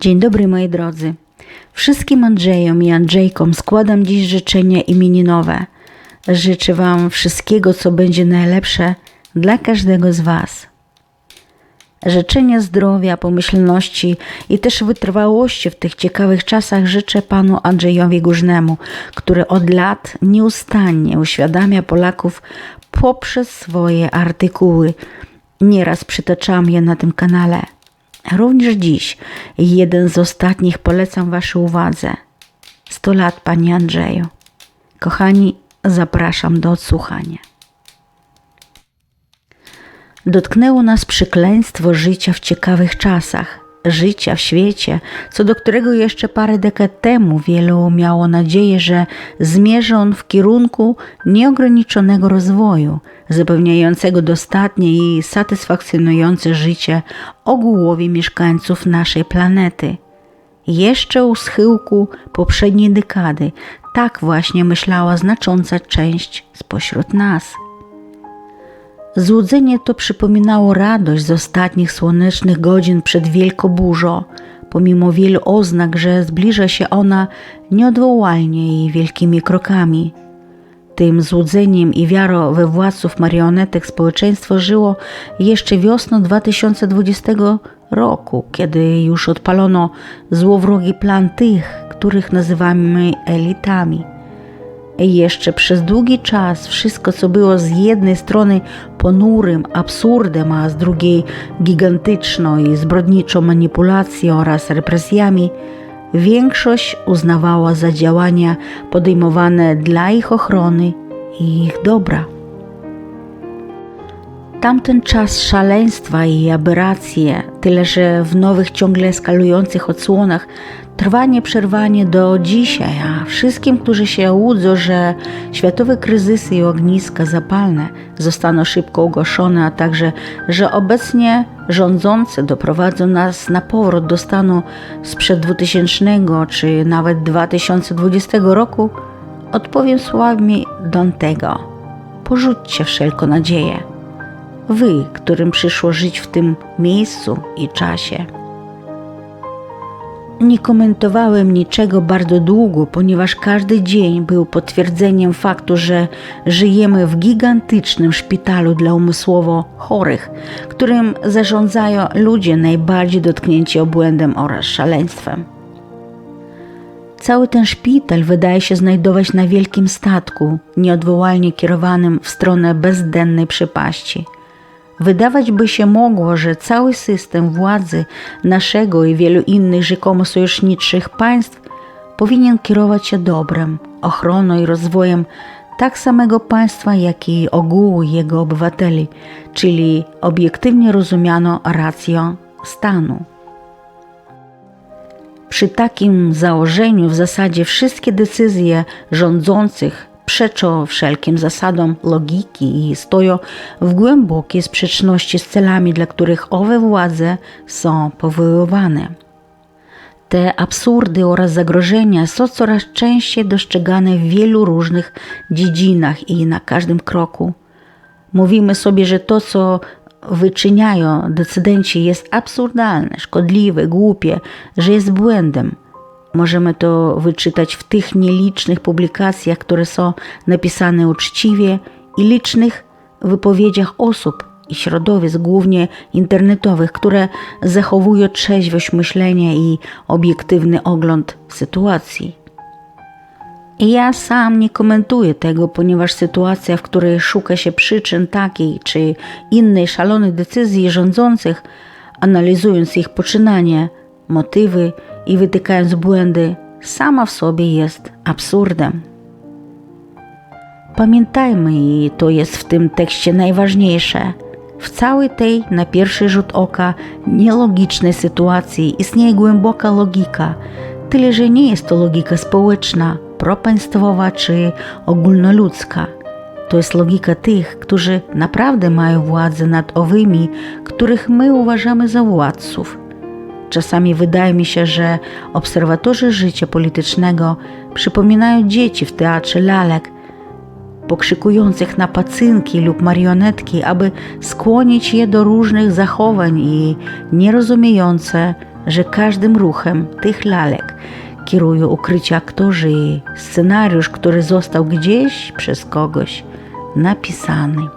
Dzień dobry moi drodzy. Wszystkim Andrzejom i Andrzejkom składam dziś życzenia imieninowe. Życzę Wam wszystkiego, co będzie najlepsze dla każdego z Was. Życzenia zdrowia, pomyślności i też wytrwałości w tych ciekawych czasach życzę panu Andrzejowi Górznemu, który od lat nieustannie uświadamia Polaków poprzez swoje artykuły. Nieraz przytaczam je na tym kanale. Również dziś jeden z ostatnich polecam Waszej uwadze. 100 lat, Panie Andrzeju. Kochani, zapraszam do odsłuchania. Dotknęło nas przekleństwo życia w ciekawych czasach, życia w świecie, co do którego jeszcze parę dekad temu wielu miało nadzieję, że zmierzy on w kierunku nieograniczonego rozwoju, zapewniającego dostatnie i satysfakcjonujące życie ogółowi mieszkańców naszej planety. Jeszcze u schyłku poprzedniej dekady tak właśnie myślała znacząca część spośród nas – Złudzenie to przypominało radość z ostatnich słonecznych godzin przed wielkoburzą, pomimo wielu oznak, że zbliża się ona nieodwołalnie i wielkimi krokami. Tym złudzeniem i wiarą we władców marionetek społeczeństwo żyło jeszcze wiosną 2020 roku, kiedy już odpalono złowrogi plan tych, których nazywamy elitami – jeszcze przez długi czas wszystko, co było z jednej strony ponurym absurdem, a z drugiej gigantyczną i zbrodniczą manipulacją oraz represjami, większość uznawała za działania podejmowane dla ich ochrony i ich dobra. Tamten czas szaleństwa i aberracje, tyle że w nowych, ciągle eskalujących odsłonach, trwa nieprzerwanie do dzisiaj, a wszystkim, którzy się łudzą, że światowe kryzysy i ogniska zapalne zostaną szybko ugaszone, a także, że obecnie rządzący doprowadzą nas na powrót do stanu sprzed 2000 czy nawet 2020 roku, odpowiem słowami Dantego. Porzućcie wszelką nadzieję. Wy, którym przyszło żyć w tym miejscu i czasie. Nie komentowałem niczego bardzo długo, ponieważ każdy dzień był potwierdzeniem faktu, że żyjemy w gigantycznym szpitalu dla umysłowo chorych, którym zarządzają ludzie najbardziej dotknięci obłędem oraz szaleństwem. Cały ten szpital wydaje się znajdować na wielkim statku, nieodwołalnie kierowanym w stronę bezdennej przepaści – Wydawać by się mogło, że cały system władzy naszego i wielu innych rzekomo sojuszniczych państw powinien kierować się dobrem, ochroną i rozwojem tak samego państwa, jak i ogółu jego obywateli, czyli obiektywnie rozumiano racją stanu. Przy takim założeniu w zasadzie wszystkie decyzje rządzących przeczą wszelkim zasadom logiki i stoją w głębokiej sprzeczności z celami, dla których owe władze są powoływane. Te absurdy oraz zagrożenia są coraz częściej dostrzegane w wielu różnych dziedzinach i na każdym kroku. Mówimy sobie, że to, co wyczyniają decydenci, jest absurdalne, szkodliwe, głupie, że jest błędem – Możemy to wyczytać w tych nielicznych publikacjach, które są napisane uczciwie i licznych wypowiedziach osób i środowisk, głównie internetowych, które zachowują trzeźwość myślenia i obiektywny ogląd sytuacji. I ja sam nie komentuję tego, ponieważ sytuacja, w której szuka się przyczyn takiej czy innej szalonej decyzji rządzących, analizując ich poczynanie, motywy i wytykając błędy, sama w sobie jest absurdem. Pamiętajmy, i to jest w tym tekście najważniejsze, w całej tej, na pierwszy rzut oka, nielogicznej sytuacji istnieje głęboka logika, tyle że nie jest to logika społeczna, propaństwowa czy ogólnoludzka. To jest logika tych, którzy naprawdę mają władzę nad owymi, których my uważamy za władców – Czasami wydaje mi się, że obserwatorzy życia politycznego przypominają dzieci w teatrze lalek, pokrzykujących na pacynki lub marionetki, aby skłonić je do różnych zachowań i nierozumiejące, że każdym ruchem tych lalek kierują ukryci aktorzy i scenariusz, który został gdzieś przez kogoś napisany.